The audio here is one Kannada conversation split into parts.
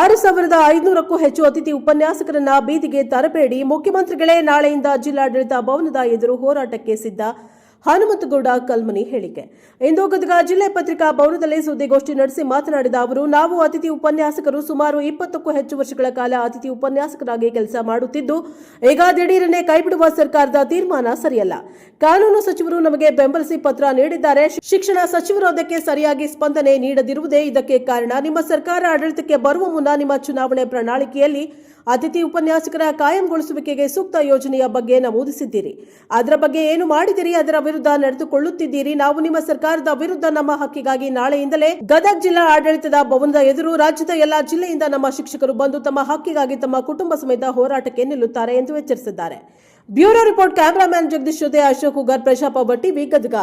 ಆರು ಸಾವಿರದ ಐನೂರಕ್ಕೂ ಹೆಚ್ಚು ಅತಿಥಿ ಉಪನ್ಯಾಸಕರನ್ನ ಬೀದಿಗೆ ತರಬೇಡಿ. ಮುಖ್ಯಮಂತ್ರಿಗಳೇ ನಾಳೆಯಿಂದ ಜಿಲ್ಲಾಡಳಿತ ಭವನದ ಎದುರು ಹೋರಾಟಕ್ಕೆ ಸಿದ್ಧ. ಹನುಮಂತಗೌಡ ಕಲ್ಮನಿ ಹೇಳಿಕೆ. ಇಂದು ಗದಗ ಜಿಲ್ಲೆ ಪತ್ರಿಕಾ ಭವನದಲ್ಲಿ ಸುದ್ದಿಗೋಷ್ಠಿ ನಡೆಸಿ ಮಾತನಾಡಿದ ಅವರು, ನಾವು ಅತಿಥಿ ಉಪನ್ಯಾಸಕರು ಸುಮಾರು ಇಪ್ಪತ್ತಕ್ಕೂ ಹೆಚ್ಚು ವರ್ಷಗಳ ಕಾಲ ಅತಿಥಿ ಉಪನ್ಯಾಸಕರಾಗಿ ಕೆಲಸ ಮಾಡುತ್ತಿದ್ದು, ಈಗ ದಿಢೀರನೆ ಕೈಬಿಡುವ ಸರ್ಕಾರದ ತೀರ್ಮಾನ ಸರಿಯಲ್ಲ. ಕಾನೂನು ಸಚಿವರು ನಮಗೆ ಬೆಂಬಲಿಸಿ ಪತ್ರ ನೀಡಿದ್ದಾರೆ. ಶಿಕ್ಷಣ ಸಚಿವರು ಅದಕ್ಕೆ ಸರಿಯಾಗಿ ಸ್ಪಂದನೆ ನೀಡದಿರುವುದೇ ಇದಕ್ಕೆ ಕಾರಣ. ನಿಮ್ಮ ಸರ್ಕಾರ ಆಡಳಿತಕ್ಕೆ ಬರುವ ಮುನ್ನ ನಿಮ್ಮ ಚುನಾವಣೆ ಪ್ರಣಾಳಿಕೆಯಲ್ಲಿ ಅತಿಥಿ ಉಪನ್ಯಾಸಕರ ಕಾಯಂಗೊಳಿಸುವಿಕೆಗೆ ಸೂಕ್ತ ಯೋಜನೆಯ ಬಗ್ಗೆ ನಮೂದಿಸಿದ್ದೀರಿ. ಅದರ ಬಗ್ಗೆ ಏನು ಮಾಡಿದಿರಿ ಅದರ ವಿರುದ್ಧ ನಡೆದುಕೊಳ್ಳುತ್ತಿದ್ದೀರಿ. ನಾವು ನಿಮ್ಮ ಸರ್ಕಾರದ ವಿರುದ್ಧ ನಮ್ಮ ಹಕ್ಕಿಗಾಗಿ ನಾಳೆಯಿಂದಲೇ ಗದಗ ಜಿಲ್ಲಾ ಆಡಳಿತದ ಭವನದ ಎದುರು ರಾಜ್ಯದ ಎಲ್ಲಾ ಜಿಲ್ಲೆಯಿಂದ ನಮ್ಮ ಶಿಕ್ಷಕರು ಬಂದು ತಮ್ಮ ಹಕ್ಕಿಗಾಗಿ ತಮ್ಮ ಕುಟುಂಬ ಸಮೇತ ಹೋರಾಟಕ್ಕೆ ನಿಲ್ಲುತ್ತಾರೆ ಎಂದು ಎಚ್ಚರಿಸಿದ್ದಾರೆ. ಬ್ಯೂರೋ ರಿಪೋರ್ಟ್ ಕ್ಯಾಮರಾಮ್ಯಾನ್ ಜಗದೀಶ್ ಜೊತೆ ಅಶೋಕ್ ಉಗರ್ ಪ್ರಶಾಪ ಭಟ್ಟಿ, ವಿ ಗದಗ.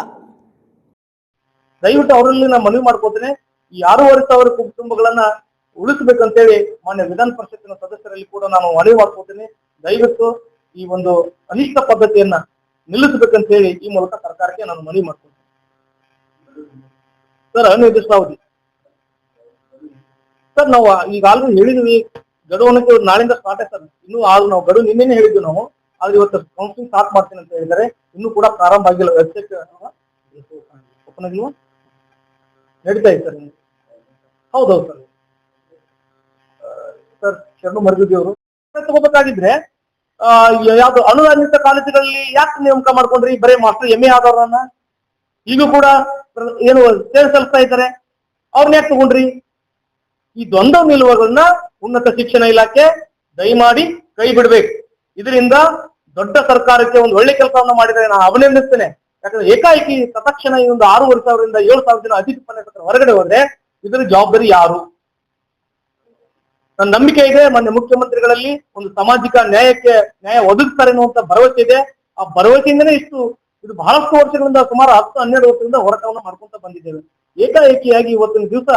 ದಯವಿಟ್ಟು ಅವರಲ್ಲಿ ನಾನು ಮನವಿ ಮಾಡ್ಕೋತೇನೆ. ಈ ಆರೂವರೆ ಸಾವಿರ ಕುಟುಂಬಗಳನ್ನ ಉಳಿಸಬೇಕಂತೇಳಿ ಮಾನ್ಯ ವಿಧಾನ ಪರಿಷತ್ತಿನ ಸದಸ್ಯರಲ್ಲಿ ಕೂಡ ನಾನು ಮನವಿ ಮಾಡ್ಕೋತೇನೆ. ದಯವಿಟ್ಟು ಈ ಒಂದು ಅನಿಷ್ಟ ಪದ್ಧತಿಯನ್ನ ನಿಲ್ಲಿಸಬೇಕಂತೇಳಿ ಈ ಮೂಲಕ ಸರ್ಕಾರಕ್ಕೆ ನಾನು ಮನವಿ ಮಾಡ್ತೇನೆ. ಸರ್, ಅನಿರ್ದಿಷ್ಟಾವಧಿ. ಸರ್, ನಾವು ಈಗ ಆಲ್ರೆಡಿ ಹೇಳಿದ್ವಿ ಗಡುವನಕ್ಕೆ ನಾಳಿಂದ ಸ್ಟಾರ್ಟ್ ಸರ್. ಇನ್ನೂ ಆಗ ನಾವು ಗಡುವು ನಿನ್ನೆನೆ ಹೇಳಿದ್ವಿ ನಾವು. ಆದ್ರೆ ಇವತ್ತು ಕೌನ್ಸಿಲಿಂಗ್ ಸ್ಟಾರ್ಟ್ ಮಾಡ್ತೀನಿ ಅಂತ ಹೇಳಿದರೆ ಇನ್ನೂ ಕೂಡ ಪ್ರಾರಂಭ ಆಗಿಲ್ಲ. ವೆಬ್ಸೈಟ್ ಓಪನ್ ಆಗಿಲ್ವಾ? ನಡೀತಾ ಇದೆ ಸರ್ ಹೌದೌದು ಸರ್. ಸರ್, ಶರಣು ಮರಗುದಿ ಅವರು ತಗೋಬೇಕಾಗಿದ್ರೆ ಯಾವ್ದು ಅನುದಾನಿತ ಕಾಲೇಜುಗಳಲ್ಲಿ ಯಾಕೆ ನೇಮಕ ಮಾಡ್ಕೊಂಡ್ರಿ? ಬರೀ ಮಾಸ್ಟರ್ ಎಂ ಎ ಆದವ್ರನ್ನ. ಈಗ ಕೂಡ ಏನು ಸೇವೆ ಸಲ್ಲಿಸ್ತಾ ಇದ್ದಾರೆ. ಅವ್ರನ್ನ ಯಾಕೆ ತಗೊಂಡ್ರಿ? ಈ ದ್ವಂದ್ವ ನಿಲುವುಗಳನ್ನ ಉನ್ನತ ಶಿಕ್ಷಣ ಇಲಾಖೆ ದಯಮಾಡಿ ಕೈ ಬಿಡ್ಬೇಕು. ಇದರಿಂದ ದೊಡ್ಡ ಸರ್ಕಾರಕ್ಕೆ ಒಂದು ಒಳ್ಳೆ ಕೆಲಸವನ್ನು ಮಾಡಿದರೆ ನಾನು ಅಭಿನಂದಿಸ್ತೇನೆ ಯಾಕಂದ್ರೆ ಏಕಾಏಕಿ ತತ್ಕ್ಷಣ ಈ ಒಂದು ಆರೂವರೆ ಸಾವಿರದಿಂದ ಏಳು ಸಾವಿರ ಜನ ಅತಿಥಿ ಉಪನ್ಯಾಸಕರು ಹೊರಗಡೆ ಹೋದ್ರೆ ಇದರ ಜವಾಬ್ದಾರಿ ಯಾರು? ನನ್ನ ನಂಬಿಕೆ ಇದೆ ಮೊನ್ನೆ ಮುಖ್ಯಮಂತ್ರಿಗಳಲ್ಲಿ ಒಂದು ಸಾಮಾಜಿಕ ನ್ಯಾಯಕ್ಕೆ ನ್ಯಾಯ ಒದಗಿಸ್ತಾರೆ ಅನ್ನುವಂತ ಭರವಸೆ ಇದೆ. ಆ ಭರವಸೆಯಿಂದನೇ ಇಷ್ಟು ಇದು ಬಹಳಷ್ಟು ವರ್ಷಗಳಿಂದ ಸುಮಾರು ಹತ್ತು, ಹನ್ನೆರಡು ವರ್ಷದಿಂದ ಹೋರಾಟವನ್ನು ಮಾಡ್ಕೊಂತ ಬಂದಿದ್ದೇವೆ. ಏಕಾಏಕಿಯಾಗಿ ಇವತ್ತಿನ ದಿವಸ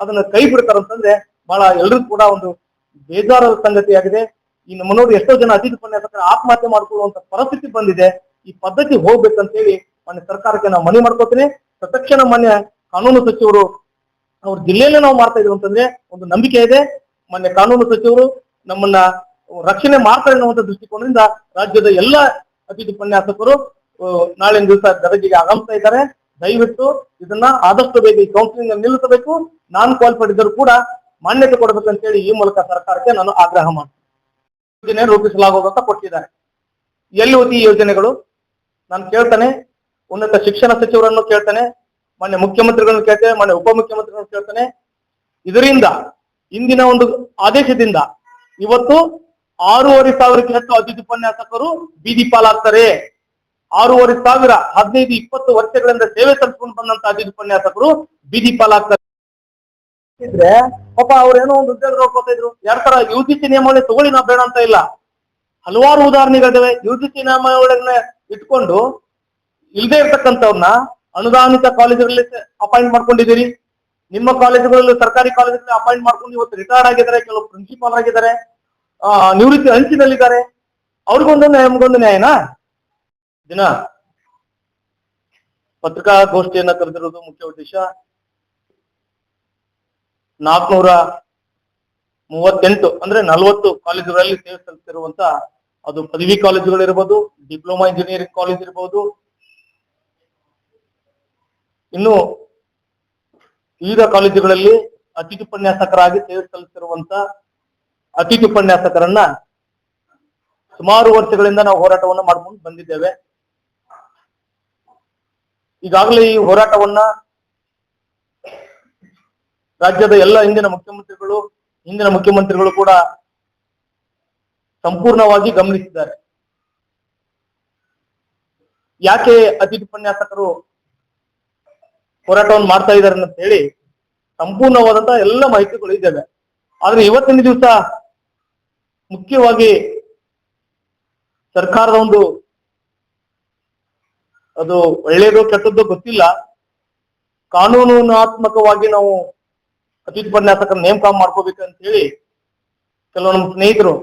ಅದನ್ನ ಕೈ ಬಿಡ್ತಾರಂತಂದ್ರೆ ಬಹಳ ಎಲ್ರಿಗೂ ಕೂಡ ಒಂದು ಬೇಜಾರದ ಸಂಗತಿಯಾಗಿದೆ. ಈ ಮನೋರು ಎಷ್ಟೋ ಜನ ಅತಿಥಿ ಉಪನ್ಯಾಸಕರ ಆತ್ಮಹತ್ಯೆ ಮಾಡ್ಕೊಳ್ಳುವಂತ ಪರಿಸ್ಥಿತಿ ಬಂದಿದೆ. ಈ ಪದ್ಧತಿ ಹೋಗ್ಬೇಕಂತೇಳಿ ಮೊನ್ನೆ ಸರ್ಕಾರಕ್ಕೆ ನಾವು ಮನವಿ ಮಾಡ್ಕೋತೀನಿ ತತ್ಕ್ಷಣ ಮಾನ್ಯ ಕಾನೂನು ಸಚಿವರು ಅವ್ರ ಜಿಲ್ಲೆಯಲ್ಲೇ ನಾವು ಮಾಡ್ತಾ ಇದೀವಿ ಅಂತಂದ್ರೆ ಒಂದು ನಂಬಿಕೆ ಇದೆ. ಮೊನ್ನೆ ಕಾನೂನು ಸಚಿವರು ನಮ್ಮನ್ನ ರಕ್ಷಣೆ ಮಾಡ್ತಾರೆ ಅನ್ನುವಂಥ ದೃಷ್ಟಿಕೋನದಿಂದ ರಾಜ್ಯದ ಎಲ್ಲ ಅತಿಥಿ ಉಪನ್ಯಾಸಕರು ನಾಳೆ ದಿವಸ ಗದಗಿಗೆ ಆಗಮಿಸ್ತಾ ಇದ್ದಾರೆ. ದಯವಿಟ್ಟು ಇದನ್ನ ಆದಷ್ಟು ಬೇಗ ಈ ಕೌನ್ಸಿಲಿಂಗ್ ನಿಲ್ಲಿಸಬೇಕು. ನಾನ್ ಕ್ವಾಲಿಫೈಡ್ ಇದ್ದರೂ ಕೂಡ ಮಾನ್ಯತೆ ಕೊಡಬೇಕಂತೇಳಿ ಈ ಮೂಲಕ ಸರ್ಕಾರಕ್ಕೆ ನಾನು ಆಗ್ರಹ ಮಾಡ್ತೀನಿ. ಯೋಜನೆ ರೂಪಿಸಲಾಗುವುದು ಅಂತ ಕೊಟ್ಟಿದ್ದಾರೆ. ಎಲ್ಲಿ ಹೋಗಿ ಯೋಜನೆಗಳು? ನಾನು ಕೇಳ್ತಾನೆ. ಉನ್ನತ ಶಿಕ್ಷಣ ಸಚಿವರನ್ನು ಕೇಳ್ತಾನೆ. ಮಾನ್ಯ ಮುಖ್ಯಮಂತ್ರಿಗಳನ್ನು ಕೇಳ್ತೇನೆ. ಮಾನ್ಯ ಉಪಮುಖ್ಯಮಂತ್ರಿಗಳನ್ನು ಕೇಳ್ತಾನೆ. ಇದರಿಂದ ಇಂದಿನ ಒಂದು ಆದೇಶದಿಂದ ಇವತ್ತು ಆರೂವರೆ ಸಾವಿರಕ್ಕೆ ಹೆಚ್ಚು ಅತಿಥಿ ಉಪನ್ಯಾಸಕರು ಬೀದಿ ಪಾಲಾಗ್ತಾರೆ. ಆರೂವರೆ ಸಾವಿರ, ಹದಿನೈದು, ಇಪ್ಪತ್ತು ವರ್ಷಗಳಿಂದ ಸೇವೆ ಸಲ್ಲಿಸ್ಕೊಂಡು ಬಂದಂತ ಅತಿಥಿ ಉಪನ್ಯಾಸಕರು ಬೀದಿ ಪಾಲಾಗ್ತಾರೆ. ಇದ್ರೆ ಪಾಪ ಅವ್ರೇನೋ ಒಂದು ಉದ್ಯೋಗ ನೋಡ್ಕೊತಾ ಇದ್ರು. ಯಾರ ತರ ಯು ಜಿ ಸಿ ನಿಯಮಾವಳಿ ತಗೊಳ್ಳಿ ನಾವು ಬೇಡ ಅಂತ ಇಲ್ಲ. ಹಲವಾರು ಉದಾಹರಣೆಗಳಿದಾವೆ. ಯು ಜಿ ಸಿ ನಿಯಮಾವಳಿಗಳನ್ನ ಇಟ್ಕೊಂಡು ಇಲ್ದೇ ಇರ್ತಕ್ಕಂಥವ್ರನ್ನ ಅನುದಾನಿತ ಕಾಲೇಜುಗಳಲ್ಲಿ ಅಪಾಯಿಂಟ್ ಮಾಡ್ಕೊಂಡಿದ್ದೀರಿ. ನಿಮ್ಮ ಕಾಲೇಜುಗಳಲ್ಲಿ ಸರ್ಕಾರಿ ಕಾಲೇಜುಗಳಲ್ಲಿ ಅಪಾಯಿಂಟ್ ಮಾಡ್ಕೊಂಡು ಇವತ್ತು ರಿಟೈರ್ಡ್ ಆಗಿದ್ದಾರೆ, ಕೆಲವು ಪ್ರಿನ್ಸಿಪಾಲ್ ಆಗಿದ್ದಾರೆ ನಿವೃತ್ತಿ ಅಂಚಿನಲ್ಲಿದ್ದಾರೆ ಅವ್ರಿಗೊಂದು ನ್ಯಾಯ ನ್ಯಾಯನಾ? ದಿನ ಪತ್ರಿಕಾಗೋಷ್ಠಿಯನ್ನ ಕರೆದಿರೋದು ಮುಖ್ಯ ಉದ್ದೇಶ. ನಾಲ್ಕನೂರ ಮೂವತ್ತೆಂಟು, ಅಂದ್ರೆ ನಲವತ್ತು ಕಾಲೇಜುಗಳಲ್ಲಿ ಸೇವೆ ಸಲ್ಲಿಸಿರುವಂತ ಅದು ಪದವಿ ಕಾಲೇಜುಗಳಿರ್ಬೋದು, ಡಿಪ್ಲೊಮಾ ಇಂಜಿನಿಯರಿಂಗ್ ಕಾಲೇಜ್ ಇರ್ಬೋದು. ಇನ್ನು ವಿವಿಧ ಕಾಲೇಜುಗಳಲ್ಲಿ ಅತಿಥಿ ಉಪನ್ಯಾಸಕರಾಗಿ ಸೇವೆ ಸಲ್ಲಿಸಿರುವಂತ ಅತಿಥಿ ಉಪನ್ಯಾಸಕರನ್ನ ಸುಮಾರು ವರ್ಷಗಳಿಂದ ನಾವು ಹೋರಾಟವನ್ನ ಮಾಡ್ಕೊಂಡು ಬಂದಿದ್ದೇವೆ. ಈಗಾಗಲೇ ಈ ಹೋರಾಟವನ್ನ ರಾಜ್ಯದ ಎಲ್ಲ ಹಿಂದಿನ ಮುಖ್ಯಮಂತ್ರಿಗಳು ಹಿಂದಿನ ಮುಖ್ಯಮಂತ್ರಿಗಳು ಕೂಡ ಸಂಪೂರ್ಣವಾಗಿ ಗಮನಿಸಿದ್ದಾರೆ. ಯಾಕೆ ಅತಿಥಿ ಉಪನ್ಯಾಸಕರು ಹೋರಾಟವನ್ನು ಮಾಡ್ತಾ ಇದ್ದಾರೆ ಅಂತ ಹೇಳಿ ಸಂಪೂರ್ಣವಾದಂತಹ ಎಲ್ಲ ಮಾಹಿತಿಗಳು ಇದ್ದಾವೆ. ಆದ್ರೆ ಇವತ್ತಿನ ದಿವಸ ಮುಖ್ಯವಾಗಿ ಸರ್ಕಾರದ ಒಂದು ಅದು ಒಳ್ಳೆಯದು ಕೆಟ್ಟದ್ದು ಗೊತ್ತಿಲ್ಲ. ಕಾನೂನಾತ್ಮಕವಾಗಿ ನಾವು ಅತಿಥಿ ಉಪನ್ಯಾಸಕರ ನೇಮಕ ಮಾಡ್ಕೋಬೇಕಂತ ಹೇಳಿ ಕೆಲವು ನಮ್ಮ ಸ್ನೇಹಿತರು